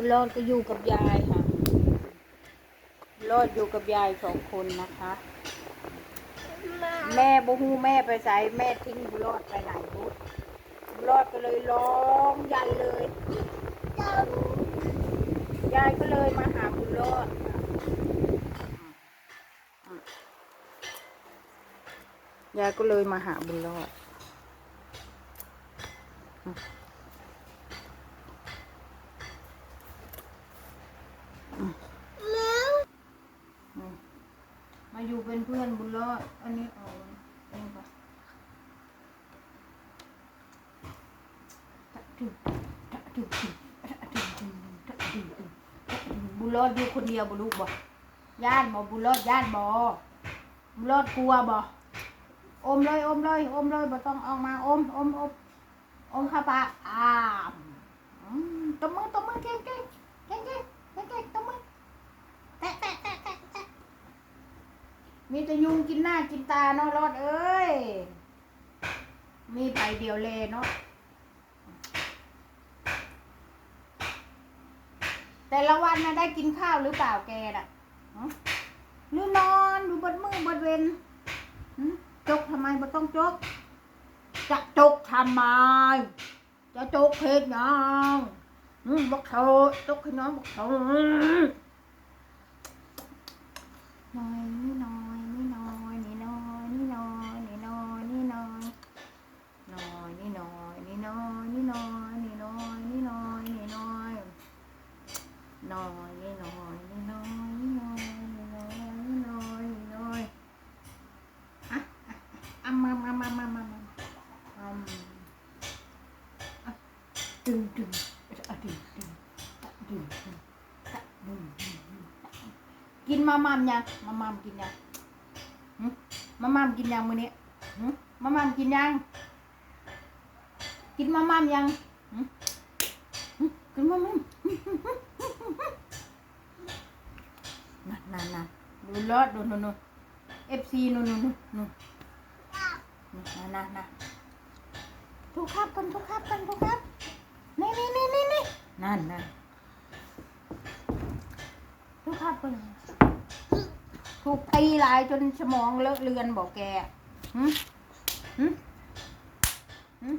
บุญรอดก็อยู่กับยายค่ะรอดอยู่กับยายสองคนนะคะ แม่บ่ฮู้แม่ไปใส่แม่ทิ้งบุญรอดไปไหนบุญบุญรอดก็เลยร้องใหญ่เลยยายก็เลยมาหาบุญรอดยายก็เลยมาหาบุญรอด อืมมา อยู่เป็นเพื่อนบุญรอด อันนี้เอาอันนี้ปะบุญรอดอยู่คนเดียวบุลูกบ่ย่านบ่บุญรอดย่านบ่บุญรอดกลัวบ่อมเลยอมเลยอมเลยบ่ต้องออกมาอมอมอมอมเข้าปากอ่ามตบมือตบมือเก่งเก่งเก่งเก่งเก่งเก่งตบมือ แตะแตะแตะแตะแตะ มีแต่ยุงกินหน้ากินตาเนาะรอดเอ้ย มีไปเดียวเลยเนาะ แต่ละวันนะได้กินข้าวหรือเปล่าแกน่ะหรือนอนอยู่บนมือบนเวนจกทำไมบ่ต้องจก จะจกทำไม จะจกเพศยังอืมบอกเธอจกให้น้องบอกเธอน้อยนี่น้อยนี่น้อยนี่น้อยนี่น้อยนี่น้อยนี่น้อยน้อยนี่น้อยนี่น้อยนี่น้อยนี่น้อยนี่น้อยนี่น้อยน้อยนี่น้อยนี่น้อยนี่น้อยนี่น้อยนี่น้อยนี่น้อยอะอะอะมามามามามามาอืมอะดึงดึงอะดึงดึงดึงดึงดึงดึงดึง กินมามามยังมามามกินยังมามามกินยังมื้อนี้มามามกินยัง กินมามามยังกินมามามนั่นนั่นนั่นดูรอดดูนู่นนู่นเอฟซีนู่นนู่นนู่นนั่นนั่นนั่นทุกครับกันทุกครับกันทุกครับนี่นี่นี่นี่นั่นนั่นทุกครับกัน ถูกตีหลายจนสมองเลอะเลือนบอกแกหึหึหึ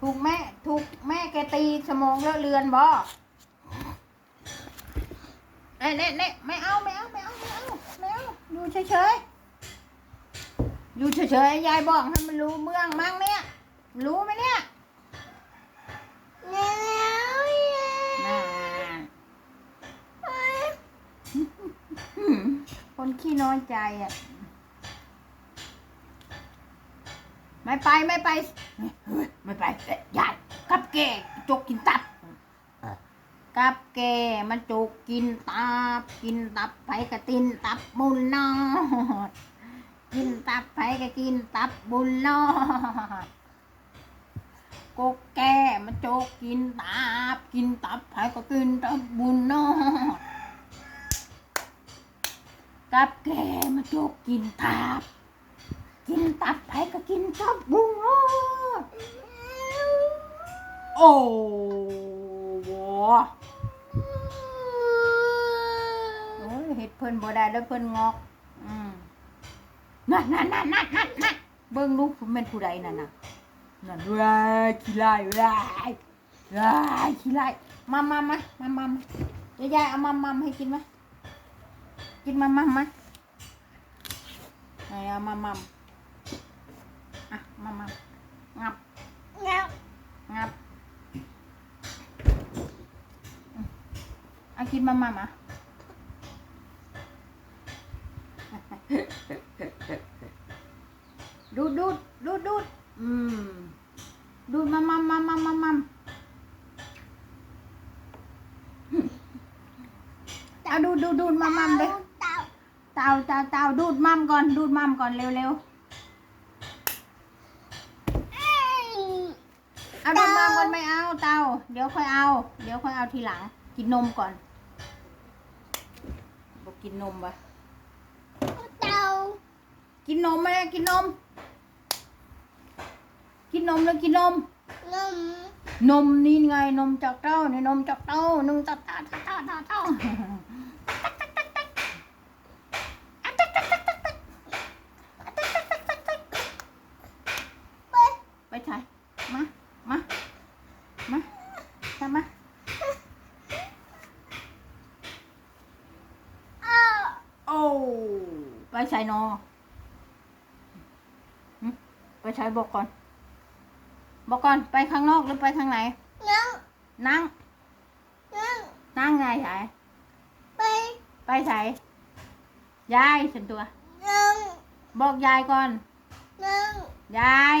ถูกแม่ถูกแม่แกตีสมองเลอะเลือนบอเน่เน่เน่ไม่เอาไม่เอาไม่เอาไม่เอาไม่เอาอยู่เฉยๆอยู่เฉยๆยายบอกให้มันรู้เมืองมั่งเนี่ย รู้ไหมเนี่ยน่า อืม คนขี้น้อยใจอะ ไม่ไปไม่ไปเฮ้ยไม่ไปเอ๊ะยายกับแกจกกินตับกับแกมันจกกินตับ กินตับไปกะตินตับบุญนอดกินตับไปกะกินตับบุญนอดกกแกมันจกกินตับ กินตับไปก็กินตับบุญนอด กับแกมาจกกินตับ กินตับไผก็กินตับบุ้งรอโอ้โหโอ้ยเห็ดเพิ่นบ่ได้แล้วเพิ่นงอกอืมนั่นนั่นนั่นนั่นนั่นนั่นเบิ่งลูกผมเป็นผู้ใดนั่นน่ะนั่นว้ายขี้ไล่ว้ายว้ายขี้ไล่มามามามามามายวยายเอามามาให้กินไหม กินมัมมัมมาไหนเอามัมมัมอะมัมมัมงับ งับ งับอืมเอากินมัมมัมอะดูดดูดดูดดูดอืมดูดมัมมัมมัมมัมมัมมัมเอาดูดดูดดูดมัมมัมเลย เตาเตาเตาดูดมั่มก่อน ดูดมั่มก่อนเร็วเร็วเอาดูดมั่มก่อนไม่เอาเตาเดี๋ยวค่อยเอา เดี๋ยวค่อยเอาทีหลัง กินนมก่อนบอกกินนมปะเตากินนมไหมกินนม กินนมแล้วกินนม นม นมนี่ไงนมจากเต้านี่นมจากเต้านมจากเต้าเต้าเต้าเต้าเต้า ไป ไปใช้มา มา มาทำมาเอาโอ้ไปใช้นอหึไปใช้บอกก่อน บอกก่อนไปข้างนอกหรือไปทางไหน นั่ง นั่ง นั่งนั่งไงใช้ไป ไปใช้ยายฉันตัว นั่ง บอกยายก่อน นั่ง ยาย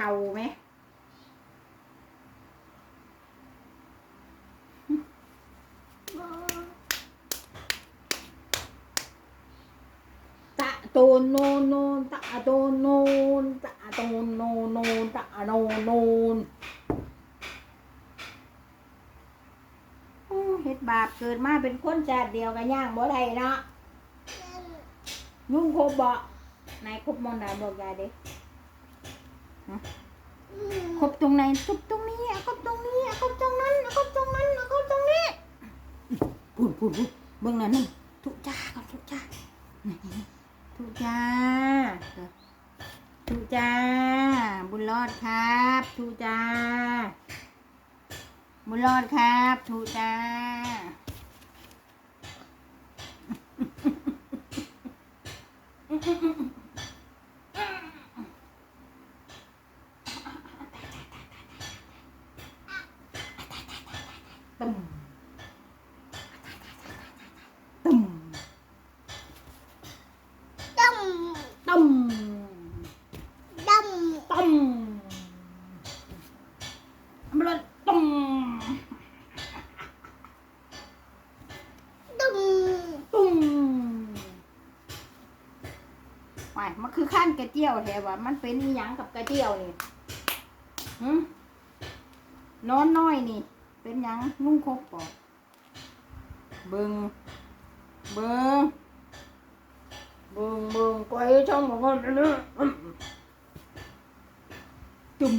ท่าไหมตะโตนโนนโนนตะโตนโนนตะโตนโนนโนนตะโนนโนนโอ้เฮ็ดบาปเกิดมาเป็นคนชาติเดียวกันย่างบ่ได้เนาะยุ่งครบบ่ไหนครบมอนดาบอกยายดิ ครบตรงไหนครบตรงนี้อะครบตรงนี้อะครบตรงนั้นอะครบตรงนั้นอะครบตรงนี้พูดพูดพูดเบิ่งนั่นนึงทุจ้าก่อนทุจ้าทุจ้าทุจ้า บุญรอดครับทุจ้า บุญรอดครับทุจ้า ตึมตึมดตึมำดำตึมบุญรอดตึมดำตุ้มไปมันคือขั้นกระเจียวแถวว่ามันเป็นอิหยังกับกระเจียวนี่หืมนอนน้อยนี่ เป็นหยังนุ่งครบปอกเบิงเบิงเบิงเบิงไปช่องบอกว่าเรื่อยจุ่ม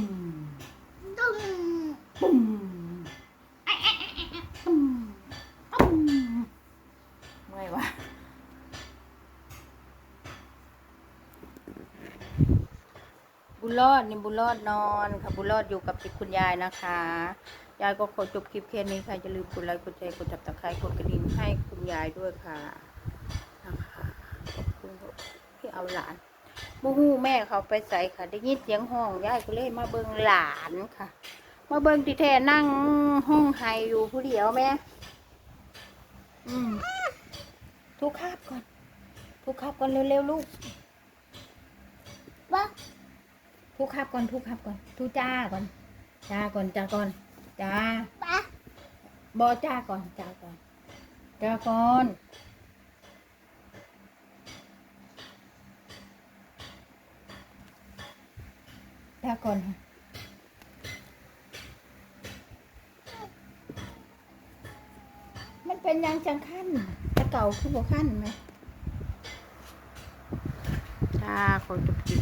ดำปุ้มตุ้มตุ้มเมื่อยวะบุญรอดนี่บุญรอดนอนค่ะบุญรอดอยู่กับคุณยายนะคะ ยายก็ขอจบคลิปแค่นี้ค่ะอย่าลืมกดไลค์กดแชร์กดจับตะไคร้กดกระดิ่งให้คุณยายด้วยค่ะนะคะขอบคุณที่เอาหลานมูฮูแม่เขาไปใส่ค่ะ ได้ยินเสียงห้องยายก็เลยมาเบิงหลานค่ะ มาเบิงที่แท้นั่งห้องไห้อยู่ผู้เดียวแม่อืมทุกคาบก่อน ทุกคาบก่อนเร็วๆลูกวะทุกครับก่อนทุกครับก่อนทุจ้าก่อนจ้าก่อนจ้าก่อน จ้าปะบอจ้าก่อนจ้าก่อนจ้าก่อนจ้าก่อนค่ะมันเป็นยังจังขั้นแต่เก่าคือบ่ขั้นไหมจ้าขอจบคลิปแค่